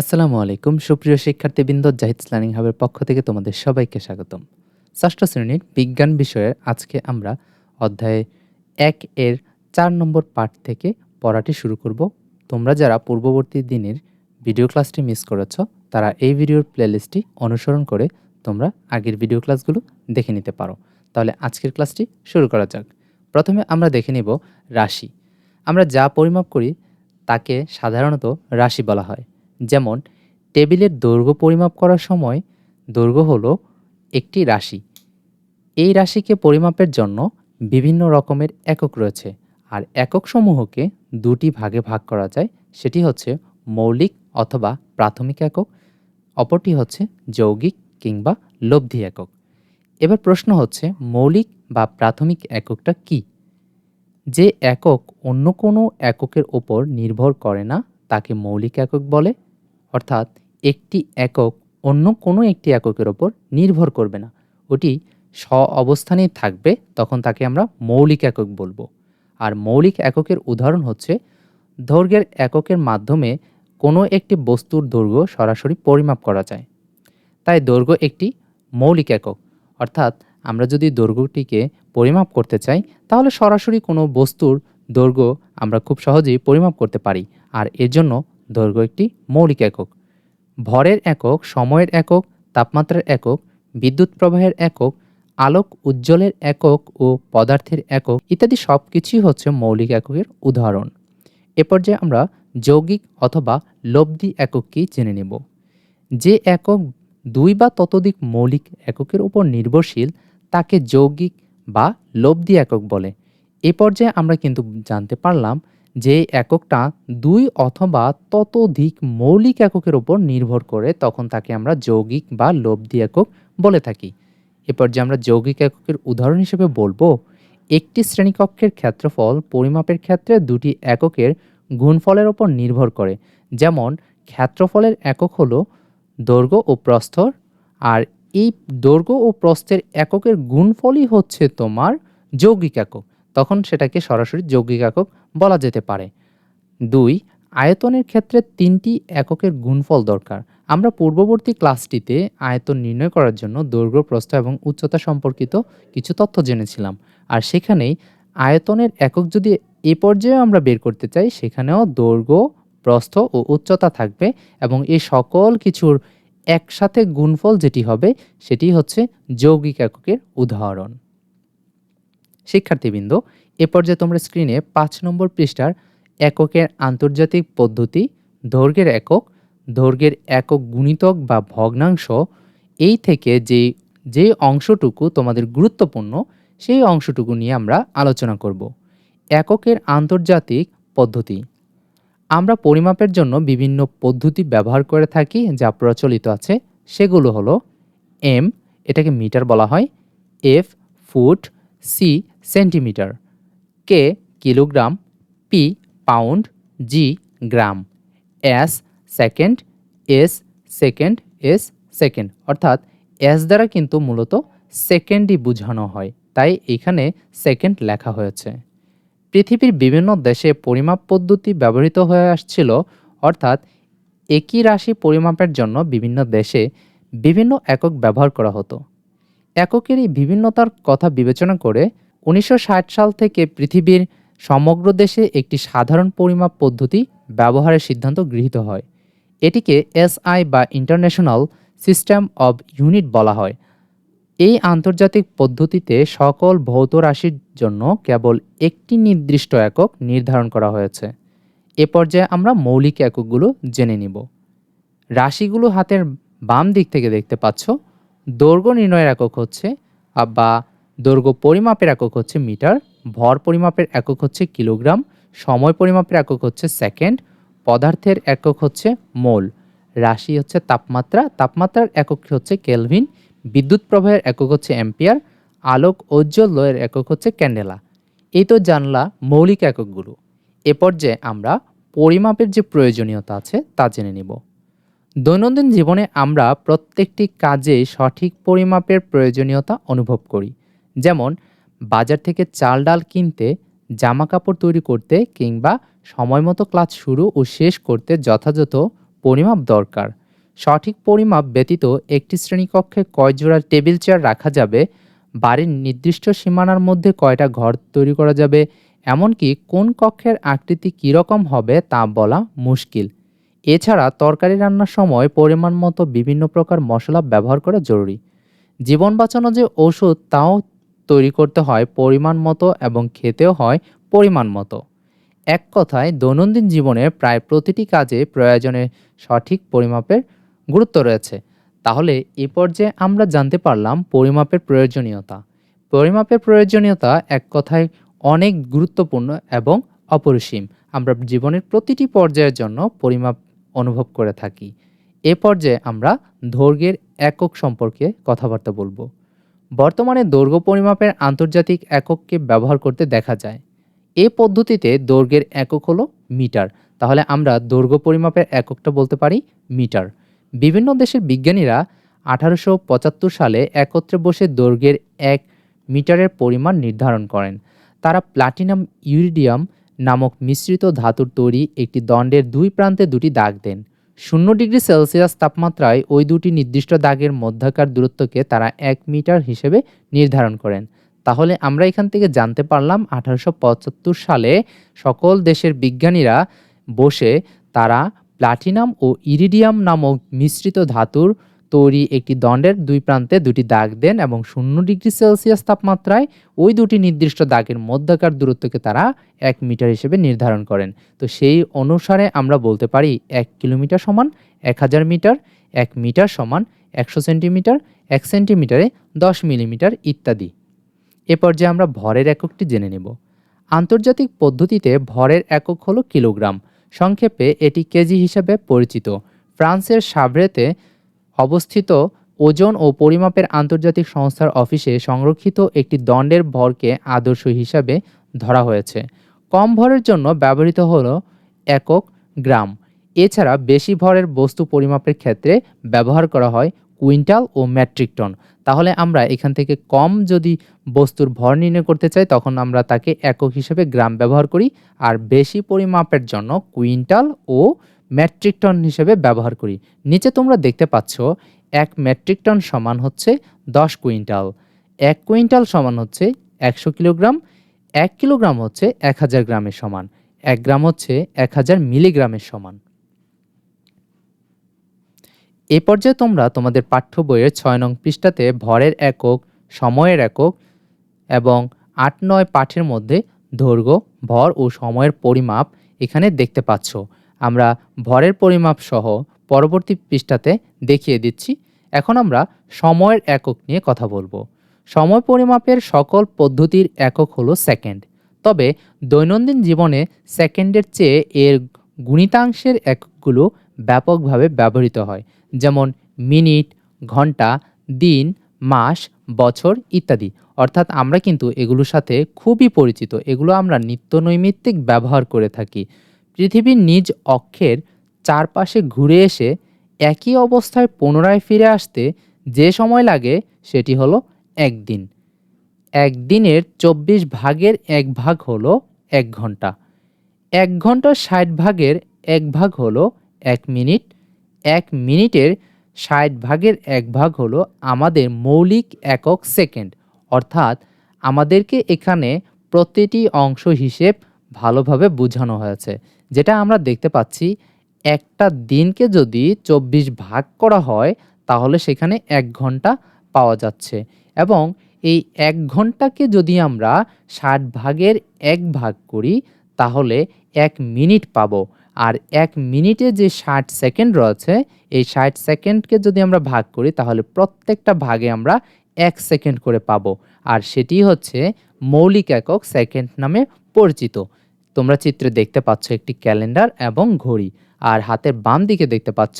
আসসালামু আলাইকুম, সুপ্রিয় শিক্ষার্থীবৃন্দ, জাহিদ লার্নিং হাবের পক্ষ থেকে তোমাদের সবাইকে স্বাগতম। ষষ্ঠ শ্রেণির বিজ্ঞান বিষয়ের আজকে আমরা অধ্যায়ে এক এর চার নম্বর পাঠ থেকে পড়াটি শুরু করব। তোমরা যারা পূর্ববর্তী দিনের ভিডিও ক্লাসটি মিস করেছ, তারা এই ভিডিওর প্লেলিস্টটি অনুসরণ করে তোমরা আগের ভিডিও ক্লাসগুলো দেখে নিতে পারো। তাহলে আজকের ক্লাসটি শুরু করা যাক। প্রথমে আমরা দেখে নিব রাশি। আমরা যা পরিমাপ করি, তাকে সাধারণত রাশি বলা হয়। যেমন, টেবিলের দৈর্ঘ্য পরিমাপ করার সময় দৈর্ঘ্য হলো একটি রাশি। এই রাশিকে পরিমাপের জন্য বিভিন্ন রকমের একক রয়েছে আর একক সমূহকে দুটি ভাগে ভাগ করা যায়। সেটি হচ্ছে মৌলিক অথবা প্রাথমিক একক, অপরটি হচ্ছে যৌগিক কিংবা লব্ধি একক। এবার প্রশ্ন হচ্ছে, মৌলিক বা প্রাথমিক এককটা কি? যে একক অন্য কোনো এককের ওপর নির্ভর করে না, তাকে মৌলিক একক বলে। অর্থাৎ একটি একক অন্য কোনো একটি এককের ওপর নির্ভর করবে না। ওটি স্ব অবস্থানেই থাকবে, তখন তাকে আমরা মৌলিক একক বলব। আর মৌলিক এককের উদাহরণ হচ্ছে, দৈর্ঘ্যের এককের মাধ্যমে কোনো একটি বস্তুর দৈর্ঘ্য সরাসরি পরিমাপ করা যায়। তাই দৈর্ঘ্য একটি মৌলিক একক। অর্থাৎ আমরা যদি দৈর্ঘ্যটিকে পরিমাপ করতে চাই, তাহলে সরাসরি কোনো বস্তুর দৈর্ঘ্য আমরা খুব সহজেই পরিমাপ করতে পারি। আর এর জন্য দৈর্ঘ্য একটি মৌলিক একক। ভরের একক, সময়ের একক, তাপমাত্রার একক, বিদ্যুৎ প্রবাহের একক, আলোক উজ্জ্বলের একক ও পদার্থের একক ইত্যাদি সব কিছুই হচ্ছে মৌলিক এককের উদাহরণ। এ পর্যায়ে আমরা যৌগিক অথবা লব্ধি একককেই জেনে নেব। যে একক দুই বা ততোধিক মৌলিক এককের উপর নির্ভরশীল, তাকে যৌগিক বা লব্ধি একক বলে। এ পর্যায়ে আমরা কিন্তু জানতে পারলাম যে এককটা দুই অথবা ততোধিক মৌলিক এককের উপর নির্ভর করে, তখন তাকে আমরা যৌগিক বা লব্ধি একক বলে থাকি। এরপর যে আমরা যৌগিক এককের উদাহরণ হিসেবে বলব, একটি শ্রেণীকক্ষের ক্ষেত্রফল পরিমাপের ক্ষেত্রে দুটি এককের গুণফলের ওপর নির্ভর করে। যেমন, ক্ষেত্রফলের একক হলো দৈর্ঘ্য ও প্রস্থর, আর এই দৈর্ঘ্য ও প্রস্থের এককের গুণফলই হচ্ছে তোমার যৌগিক একক। তখন সেটাকে সরাসরি যৌগিক একক বলা যেতে পারে। দুই, আয়তনের ক্ষেত্রে তিনটি এককের গুণফল দরকার। আমরা পূর্ববর্তী ক্লাসটিতে আয়তন নির্ণয় করার জন্য দৈর্ঘ্য, প্রস্থ এবং উচ্চতা সম্পর্কিত কিছু তথ্য জেনেছিলাম। আর সেখানেই আয়তনের একক যদি এ পর্যায়ে আমরা বের করতে চাই, সেখানেও দৈর্ঘ্য, প্রস্থ ও উচ্চতা থাকবে এবং এই সকল কিছুর একসাথে গুণফল যেটি হবে, সেটি হচ্ছে যৌগিক এককের উদাহরণ। শিক্ষার্থীবৃন্দ, এ পর্যায়ে তোমরা স্ক্রিনে পাঁচ নম্বর পৃষ্ঠার এককের আন্তর্জাতিক পদ্ধতি, দৈর্ঘ্যের একক দৈর্ঘ্যের একক গুণিতক বা ভগ্নাংশ, এই থেকে যে যে অংশটুকু তোমাদের গুরুত্বপূর্ণ, সেই অংশটুকু নিয়ে আমরা আলোচনা করব। এককের আন্তর্জাতিক পদ্ধতি। আমরা পরিমাপের জন্য বিভিন্ন পদ্ধতি ব্যবহার করে থাকি, যা প্রচলিত আছে। সেগুলো হলো এম এটাকে মিটার বলা হয় F foot C centimetre. K kilogram P pound G gram. S second S second S second. অর্থাৎ এস দ্বারা কিন্তু মূলত সেকেন্ডই বোঝানো হয়। তাই এখানে সেকেন্ড লেখা হয়েছে। পৃথিবীর বিভিন্ন দেশে পরিমাপ পদ্ধতি ব্যবহৃত হয়ে আসছিল। অর্থাৎ একই রাশি পরিমাপের জন্য বিভিন্ন দেশে বিভিন্ন একক ব্যবহার করা হতো। এককের এই বিভিন্নতার কথা বিবেচনা করে উনিশশো ষাট সাল থেকে পৃথিবীর সমগ্র দেশে একটি সাধারণ পরিমাপ পদ্ধতি ব্যবহারের সিদ্ধান্ত গৃহীত হয়। এটিকে এসআই বা ইন্টারন্যাশনাল সিস্টেম অব ইউনিট বলা হয়। এই আন্তর্জাতিক পদ্ধতিতে সকল ভৌত রাশির জন্য কেবল একটি নির্দিষ্ট একক নির্ধারণ করা হয়েছে। এ পর্যায়ে আমরা মৌলিক এককগুলো জেনে নিব। রাশিগুলো হাতের বাম দিক থেকে দেখতে পাচ্ছ। দৈর্ঘ্য নির্ণয়ের একক হচ্ছে বা দৈর্ঘ্য পরিমাপের একক হচ্ছে মিটার, ভর পরিমাপের একক হচ্ছে কিলোগ্রাম, সময় পরিমাপের একক হচ্ছে সেকেন্ড, পদার্থের একক হচ্ছে মোল। রাশি হচ্ছে তাপমাত্রা, তাপমাত্রার একক হচ্ছে কেলভিন, বিদ্যুৎ প্রবাহের একক হচ্ছে অ্যাম্পিয়ার, আলোক ঔজ্জ্বল্যের একক হচ্ছে ক্যান্ডেলা। এই তো জানলা মৌলিক এককগুলো। এ পর্যায়ে আমরা পরিমাপের যে প্রয়োজনীয়তা আছে তা জেনে নিব। দৈনন্দিন জীবনে আমরা প্রত্যেকটি কাজে সঠিক পরিমাপের প্রয়োজনীয়তা অনুভব করি। যেমন, বাজার থেকে চাল ডাল কিনতে জামা কাপড় তৈরি করতে কিংবা সময় মতো ক্লাস শুরু ও শেষ করতে যথাযথ পরিমাপ দরকার। সঠিক পরিমাপ ব্যতীত একটি শ্রেণীকক্ষে কয় জোড়া টেবিল চেয়ার রাখা যাবে, বাড়ির নির্দিষ্ট সীমানার মধ্যে কয়টা ঘর তৈরি করা যাবে, এমনকি কোন কক্ষের আকৃতি কীরকম হবে তা বলা মুশকিল। এছাড়া তরকারি রান্নার সময় পরিমাণ মতো বিভিন্ন প্রকার মশলা ব্যবহার করা জরুরি। জীবন বাঁচানো যে ওষুধ তাও তৈরি করতে হয় পরিমাণ মতো এবং খেতেও হয় পরিমাণ মতো। এক কথায়, দৈনন্দিন জীবনে প্রায় প্রতিটি কাজে প্রয়োজনে সঠিক পরিমাপের গুরুত্ব রয়েছে। তাহলে, এ পর্যায়ে আমরা জানতে পারলাম পরিমাপের প্রয়োজনীয়তা। পরিমাপের প্রয়োজনীয়তা এক কথায় অনেক গুরুত্বপূর্ণ এবং অপরিসীম। আমরা জীবনের প্রতিটি পর্যায়ের জন্য পরিমাপ অনুভব করে থাকি। এ পর্যায়ে আমরা দৈর্ঘ্যের একক সম্পর্কে কথাবার্তা বলব। বর্তমানে দৈর্ঘ্য পরিমাপের আন্তর্জাতিক একককে ব্যবহার করতে দেখা যায়। এ পদ্ধতিতে দৈর্ঘ্যের একক হলো মিটার। তাহলে আমরা দৈর্ঘ্য পরিমাপের এককটা বলতে পারি মিটার। বিভিন্ন দেশের বিজ্ঞানীরা আঠারোশো পঁচাত্তর সালে একত্রে বসে দৈর্ঘ্যের এক মিটারের পরিমাণ নির্ধারণ করেন। তারা প্লাটিনাম ইউরিডিয়াম নামক মিশ্রিত ধাতুর তৈরি একটি দণ্ডের দুই প্রান্তে দুটি দাগ দেন। শূন্য ডিগ্রি সেলসিয়াস তাপমাত্রায় ওই দুটি নির্দিষ্ট দাগের মধ্যাকার দূরত্বকে তারা এক মিটার হিসেবে নির্ধারণ করেন। তাহলে আমরা এখান থেকে জানতে পারলাম আঠারোশো পঁচাত্তর সালে সকল দেশের বিজ্ঞানীরা বসে তারা প্লাটিনাম ও ইরিডিয়াম নামক মিশ্রিত ধাতুর তৈরি একটি দণ্ডের দুই প্রান্তে দুটি দাগ দেন এবং শূন্য ডিগ্রি সেলসিয়াস তাপমাত্রায় ওই দুটি নির্দিষ্ট দাগের মধ্যাকার দূরত্বকে তারা এক মিটার হিসেবে নির্ধারণ করেন। তো সেই অনুসারে আমরা বলতে পারি এক কিলোমিটার সমান এক হাজার মিটার, এক মিটার সমান একশো সেন্টিমিটার, এক সেন্টিমিটারে দশ মিলিমিটার ইত্যাদি। এ পর্যায়ে আমরা ভরের এককটি জেনে নেব। আন্তর্জাতিক পদ্ধতিতে ভরের একক হলো কিলোগ্রাম। সংক্ষেপে এটি কেজি হিসাবে পরিচিত। ফ্রান্সের সাবরেতে অবস্থিত ওজন ও পরিমাপের আন্তর্জাতিক সংস্থার অফিসে সংরক্ষিত একটি দণ্ডের ভরকে আদর্শ হিসাবে ধরা হয়েছে। কম ভরের জন্য ব্যবহৃত হলো একক গ্রাম। এছাড়া বেশি ভরের বস্তু পরিমাপের ক্ষেত্রে ব্যবহার করা হয় কুইন্টাল ও মেট্রিক টন। তাহলে আমরা এখান থেকে কম যদি বস্তুর ভর নির্ণয় করতে চাই, তখন আমরা তাকে একক হিসেবে গ্রাম ব্যবহার করি, আর বেশি পরিমাপের জন্য কুইন্টাল ও মেট্রিক টন হিসেবে ব্যবহার করি। নিচে তোমরা দেখতে পাচ্ছ, এক মেট্রিক টন সমান হচ্ছে দশ কুইন্টাল। এক কুইন্টাল সমান হচ্ছে একশো কিলোগ্রাম। এক কিলোগ্রাম হচ্ছে এক হাজার গ্রামের সমান। এক গ্রাম হচ্ছে এক হাজার মিলিগ্রামের সমান। এ পর্যায়ে তোমরা তোমাদের পাঠ্য বইয়ের ছয় নং পৃষ্ঠাতে ভরের একক, সময়ের একক এবং আট নয় পাঠের মধ্যে দৈর্ঘ্য, ভর ও সময়ের পরিমাপ এখানে দেখতে পাচ্ছ। আমরা ভরের পরিমাপ সহ পরবর্তী পৃষ্ঠাতে দেখিয়ে দিচ্ছি। এখন আমরা সময়ের একক নিয়ে কথা বলব। সময় পরিমাপের সকল পদ্ধতির একক হলো সেকেন্ড। তবে দৈনন্দিন জীবনে সেকেন্ডের চেয়ে এর গুণিতাংশের এককগুলো ব্যাপকভাবে ব্যবহৃত হয়। যেমন মিনিট, ঘণ্টা, দিন, মাস, বছর ইত্যাদি। অর্থাৎ আমরা কিন্তু এগুলোর সাথে খুবই পরিচিত। এগুলো আমরা নিত্য নৈমিত্তিক ব্যবহার করে থাকি। পৃথিবীর নিজ অক্ষের চারপাশে ঘুরে এসে একই অবস্থায় পুনরায় ফিরে আসতে যে সময় লাগে সেটি হলো একদিন। একদিনের চব্বিশ ভাগের এক ভাগ হলো এক ঘণ্টা। এক ঘণ্টার ষাট ভাগের এক ভাগ হলো এক মিনিট। এক মিনিটের ষাট ভাগের এক ভাগ হলো আমাদের মৌলিক একক সেকেন্ড। অর্থাৎ আমাদেরকে এখানে প্রতিটি অংশ হিসেব ভালোভাবে বোঝানো হয়েছে। যেটা আমরা দেখতে পাচ্ছি, একটা দিনকে যদি চব্বিশ ভাগ করা হয়, তাহলে সেখানে এক ঘণ্টা পাওয়া যাচ্ছে। এবং এই এক ঘন্টাকে যদি আমরা ষাট ভাগের এক ভাগ করি, তাহলে এক মিনিট পাবো। আর এক মিনিটে যে ষাট সেকেন্ড রয়েছে, এই ষাট সেকেন্ডকে যদি আমরা ভাগ করি, তাহলে প্রত্যেকটা ভাগে আমরা এক সেকেন্ড করে পাবো। আর সেটি হচ্ছে মৌলিক একক সেকেন্ড নামে পরিচিত। তোমরা চিত্রে দেখতে পাচ্ছ একটি ক্যালেন্ডার এবং ঘড়ি। আর হাতের বাম দিকে দেখতে পাচ্ছ,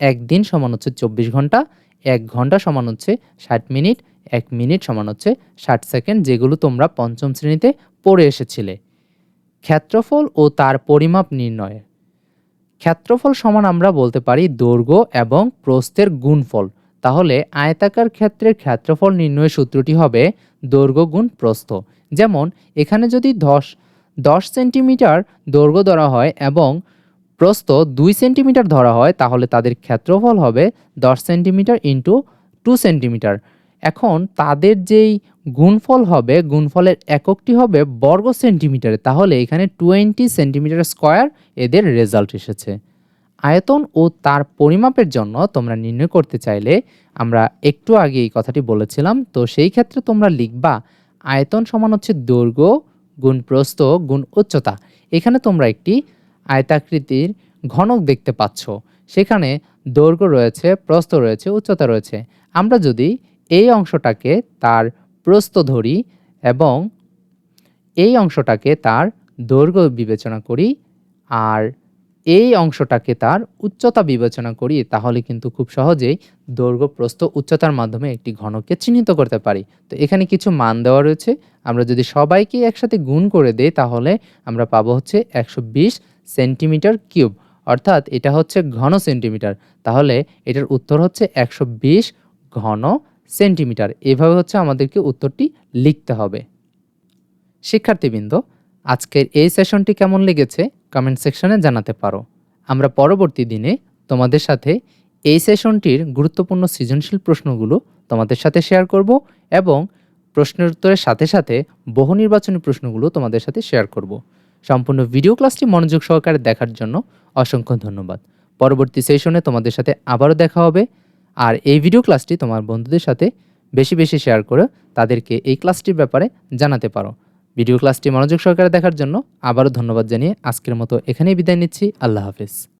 একদিন সমান হচ্ছে চব্বিশ ঘণ্টা, এক ঘণ্টা সমান হচ্ছে ষাট মিনিট, এক মিনিট সমান হচ্ছে ষাট সেকেন্ড, যেগুলো তোমরা পঞ্চম শ্রেণীতে পড়ে এসেছিলে। ক্ষেত্রফল ও তার পরিমাপ নির্ণয়। ক্ষেত্রফল সমান আমরা বলতে পারি দৈর্ঘ্য এবং প্রস্থের গুণফল। তাহলে আয়তাকার ক্ষেত্রের ক্ষেত্রফল নির্ণয়ের সূত্রটি হবে দৈর্ঘ্য গুণ প্রস্থ। যেমন, এখানে যদি দশ দশ সেন্টিমিটার দৈর্ঘ্য ধরা হয় এবং প্রস্থ দুই সেন্টিমিটার ধরা হয়, তাহলে তাদের ক্ষেত্রফল হবে দশ সেন্টিমিটার ইন্টু টু সেন্টিমিটার। এখন তাদের যেই গুণফল হবে, গুণফলের এককটি হবে বর্গ সেন্টিমিটারে, তাহলে এখানে টোয়েন্টি সেন্টিমিটার স্কোয়ার এদের রেজাল্ট এসেছে। আয়তন ও তার পরিমাপের জন্য তোমরা নির্ণয় করতে চাইলে, আমরা একটু আগে এই কথাটি বলেছিলাম, তো সেই ক্ষেত্রে তোমরা লিখবা আয়তন সমান হচ্ছে দৈর্ঘ্য গুণ প্রস্থ, গুণ উচ্চতা। এখানে তোমরা একটি আয়তাকৃতির ঘনক দেখতে পাচ্ছ। সেখানে দৈর্ঘ্য রয়েছে, প্রস্থ রয়েছে, উচ্চতা রয়েছে। আমরা যদি এই অংশটাকে তার প্রস্থ ধরি এবং এই অংশটাকে তার দৈর্ঘ্য বিবেচনা করি, আর এই অংশটাকে তার উচ্চতা বিবেচনা করি, তাহলে কিন্তু খুব সহজেই দৈর্ঘ্য প্রস্থ উচ্চতার মাধ্যমে একটি ঘনককে চিহ্নিত করতে পারি। তো এখানে কিছু মান দেওয়া রয়েছে। আমরা যদি সবাইকে একসাথে গুণ করে দেই, তাহলে আমরা পাবো হচ্ছে একশো বিশ সেন্টিমিটার কিউব। অর্থাৎ এটা হচ্ছে ঘন সেন্টিমিটার। তাহলে এটার উত্তর হচ্ছে একশো বিশ ঘন সেন্টিমিটার। এভাবে হচ্ছে আমাদেরকে উত্তরটি লিখতে হবে। শিক্ষার্থীবৃন্দ আজকের এই সেশনটি কেমন লেগেছে কমেন্ট সেকশনে জানাতে পারো। আমরা পরবর্তী দিনে তোমাদের সাথে এই সেশনটির গুরুত্বপূর্ণ সৃজনশীল প্রশ্নগুলো তোমাদের সাথে শেয়ার করব এবং প্রশ্নের উত্তরের সাথে সাথে বহু নির্বাচনী প্রশ্নগুলো তোমাদের সাথে শেয়ার করব। সম্পূর্ণ ভিডিও ক্লাসটি মনোযোগ সহকারে দেখার জন্য অসংখ্য ধন্যবাদ। পরবর্তী সেশনে তোমাদের সাথে আবারও দেখা হবে। আর এই ভিডিও ক্লাসটি তোমার বন্ধুদের সাথে বেশি বেশি শেয়ার করে তাদেরকে এই ক্লাসটির ব্যাপারে জানাতে পারো। ভিডিও ক্লাসটি মনোযোগ সহকারে দেখার জন্য আবারও ধন্যবাদ জানিয়ে আজকের মতো এখানেই বিদায় নিচ্ছি। আল্লাহ হাফিজ।